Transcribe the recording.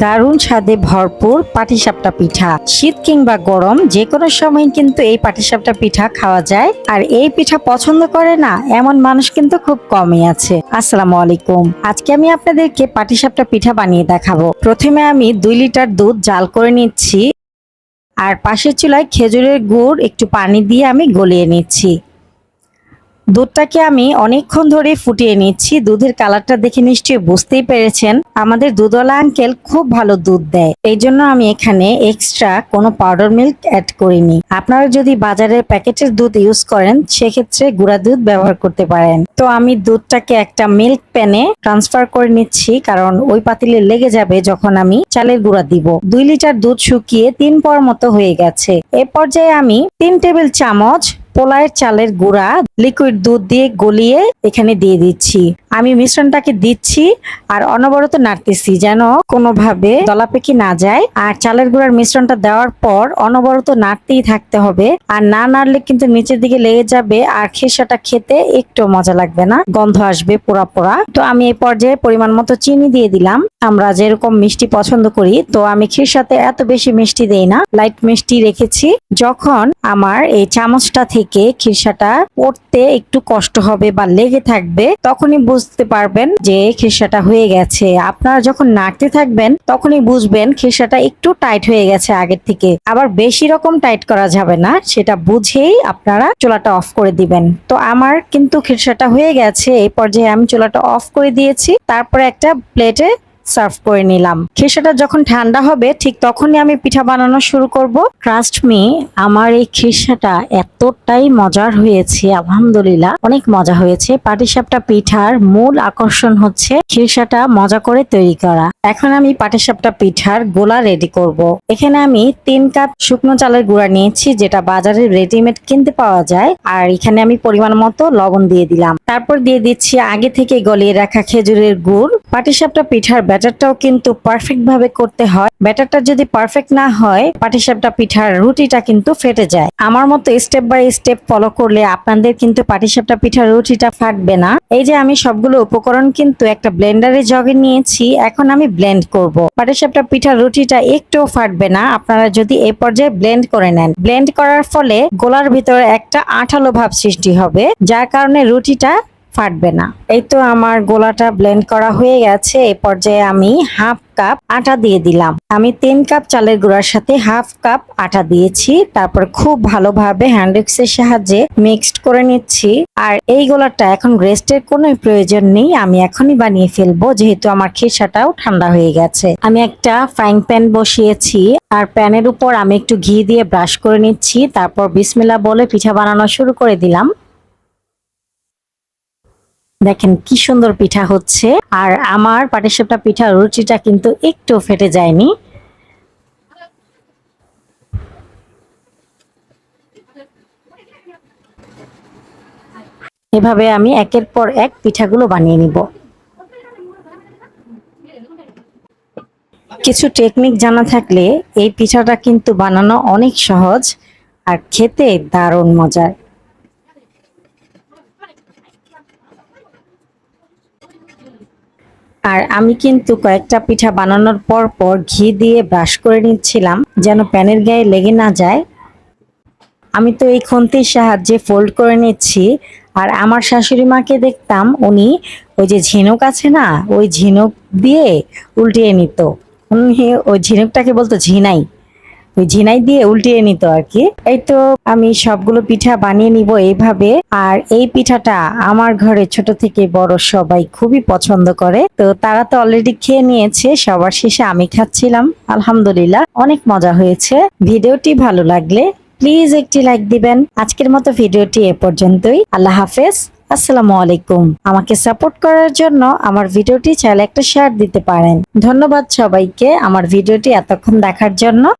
দারুণ স্বাদে ভরপুর পাটিসাপটা পিঠা। শীত কিংবা গরম যে কোনো সময় কিন্তু এই পাটিসাপটা পিঠা খাওয়া যায়। আর এই পিঠা পছন্দ করে না, এমন মানুষ কিন্তু খুব কমই আছে। আসসালামু আলাইকুম। আজকে আমি আপনাদেরকে পাটিসাপটা পিঠা বানিয়ে দেখাবো। প্রথমে আমি দুই লিটার দুধ জাল করে নিচ্ছি। আর পাশের চুলায় খেজুরের গুড়, একটু পানি দিয়ে আমি গলিয়ে নিচ্ছি। দুধটাকে আমি অনেকক্ষণ ধরে ফুটিয়ে নিচ্ছি। দুধের কালারটা দেখে নিশ্চয়ই বুঝতেই পেরেছেন। আমাদের দুধওয়ালা আঙ্কেল খুব ভালো দুধ দেয়। এই জন্য আমি এখানে এক্সট্রা কোনো পাউডার মিল্ক অ্যাড করিনি। আপনারা যদি বাজারের প্যাকেটের দুধ ইউজ করেন, সেক্ষেত্রে গুঁড়া দুধ ব্যবহার করতে পারেন। তো আমি দুধটাকে একটা মিল্ক প্যানে ট্রান্সফার করে নিচ্ছি, কারণ ওই পাতিলে লেগে যাবে যখন আমি চালের গুঁড়া দিব। দুই লিটার দুধ শুকিয়ে তিন পর মতো হয়ে গেছে। এ পর্যায়ে আমি তিন টেবিল চামচ পোলায়ের চালের গুঁড়া লিকুইড দুধ দিয়ে গলিয়ে এখানে দিয়ে দিচ্ছি। আমি মিশ্রণটাকে দিচ্ছি আর অনবরত নাড়তেছি যেন কোনোভাবে দলাপেকি না যায়। আর চালের গুঁড়ার মিশ্রণটা দেওয়ার পর অনবরত নাড়তেই থাকতে হবে। আর না নাড়লে কিন্তু নিচের দিকে লেগে যাবে আর খেসাটা খেতে একটু মজা লাগবে না। গন্ধ আসবে পোড়া পোড়া। তো আমি এই পর্যায়ে পরিমাণ মতো চিনি দিয়ে দিলাম। আমরা যেরকম মিষ্টি পছন্দ করি, তো আমি সাথে এত বেশি মিষ্টি দেই না। লাইট মিষ্টি রেখেছি। যখন আমার এই চামচটা থেকে খিরসাটা পড়তে একটু কষ্ট হবে বা লেগে থাকবে, তখনই বুঝতে পারবেন যে খেসাটা হয়ে গেছে। আপনারা যখন নাড়তে থাকবেন, তখনই বুঝবেন খেসাটা একটু টাইট হয়ে গেছে আগের থেকে। আবার বেশি রকম টাইট করা যাবে না, সেটা বুঝেই আপনারা চোলাটা অফ করে দিবেন। তো আমার কিন্তু খেসাটা হয়ে গেছে, এই পর্যায়ে আমি চোলাটা অফ করে দিয়েছি। তারপরে একটা প্লেটে সার্ভ করে নিলাম। খিরসাটা যখন ঠান্ডা হবে, ঠিক তখনই আমি পিঠা বানানো শুরু করব। ট্রাস্ট মি আমার এই খিরসাটা এতটাই মজার হয়েছে, আলহামদুলিল্লাহ। অনেক মজা হয়েছে। পাটিসাপটা পিঠার মূল আকর্ষণ হচ্ছে খিরসাটা মজা করে তৈরি করা। এখন আমি পাটিসাপটা পিঠার গোলা রেডি করব। এখানে আমি তিন কাপ শুকনো চালের গুঁড়া নিয়েছি, যেটা বাজারে রেডিমেড কিনতে পাওয়া যায়। আর এখানে আমি পরিমাণ মতো লবণ দিয়ে দিলাম। তারপর দিয়ে দিচ্ছি আগে থেকে গলিয়ে রাখা খেজুরের গুড়। পাটিসাপটা পিঠার ব্যাটারটাও কিন্তু পারফেক্ট ভাবে করতে হয়। ব্যাটারটা যদি পারফেক্ট না হয়, পাটিসাপটা, পিঠার রুটিটা কিন্তু ফেটে যায়। আমার মতো স্টেপ বাই স্টেপ ফলো করলে আপনাদের কিন্তু পাটিসাপটা, পিঠার রুটিটা ফাটবে না। এই যে আমি সবগুলো উপকরণ কিন্তু একটা ব্লেন্ডারে জগে নিয়েছি, এখন আমি ব্লেন্ড করব। পাটিসাপটা, পিঠার রুটিটা একটুও ফাটবে না। আপনারা যদি এই পর্যায়ে ব্লেন্ড করে নেন। ব্লেন্ড করার ফলে গোলার ভিতরে একটা আঠালো ভাব সৃষ্টি হবে, যার কারণে রুটিটা ফাটবে না। এই তো আমার গোলাটা ব্লেন্ড করা হয়ে গেছে। এই পর্যায়ে আমি হাফ কাপ আটা দিয়ে দিলাম। আমি তিন কাপ চালের গুঁড়ার সাথে হাফ কাপ আটা দিয়েছি। তারপর খুব ভালোভাবে হ্যান্ডউক্সের সাহায্যে মিক্সড করে নিচ্ছি। আর এই গোলাটা এখন রেস্টের কোনো প্রয়োজন নেই। আমি এখনই বানিয়ে ফেলব, যেহেতু আমার খেসাটাও ঠান্ডা হয়ে গেছে। আমি একটা ফ্রাইং প্যান বসিয়েছি। আর প্যানের উপর আমি একটু ঘি দিয়ে ব্রাশ করে নিচ্ছি। তারপর বিসমিল্লা বলে পিঠা বানানো শুরু করে দিলাম। দেখেন কি সুন্দর পিঠা হচ্ছে। আর আমার পাটিসাপটা পিঠা রুটিটা কিন্তু একটু ফেটে যায়নি। এভাবে আমি একের পর এক পিঠাগুলো বানিয়ে নিব। কিছু টেকনিক জানা থাকলে এই পিঠাটা কিন্তু বানানো অনেক সহজ আর খেতে দারুণ মজার। আর আমি কিন্তু কয়েকটা পিঠা বানানোর পর পর ঘি দিয়ে ব্রাশ করে নিচ্ছিলাম, যেন প্যানের গায়ে লেগে না যায়। আমি তো এই খন্তির সাহায্যে ফোল্ড করে নিচ্ছি, আর আমার শাশুড়ি মাকে দেখতাম উনি ওই যে ঝিনুক আছে না, ওই ঝিনুক দিয়ে উল্টিয়ে নিত। উনি ওই ঝিনুকটাকে বলতো ঝিনাই। ওই ঝিনাই দিয়ে উল্টিয়ে নিত আর কি। এই তো আমি সবগুলো পিঠা বানিয়ে নিব এইভাবে। আর এই পিঠাটা আমার ঘরে ছোট থেকে বড় সবাই খুবই পছন্দ করে। তো তারা তো অলরেডি খেয়ে নিয়েছে, সবার শেষে আমি খাচ্ছিলাম। আলহামদুলিল্লাহ, অনেক মজা হয়েছে। ভিডিওটি ভালো লাগলে প্লিজ একটি লাইক দিবেন। আজকের মতো ভিডিওটি এ পর্যন্তই। আল্লাহ হাফেজ। আসসালামু আলাইকুম। আমাকে সাপোর্ট করার জন্য আমার ভিডিওটি চাইলে একটা শেয়ার দিতে পারেন। ধন্যবাদ সবাইকে আমার ভিডিওটি এতক্ষণ দেখার জন্য।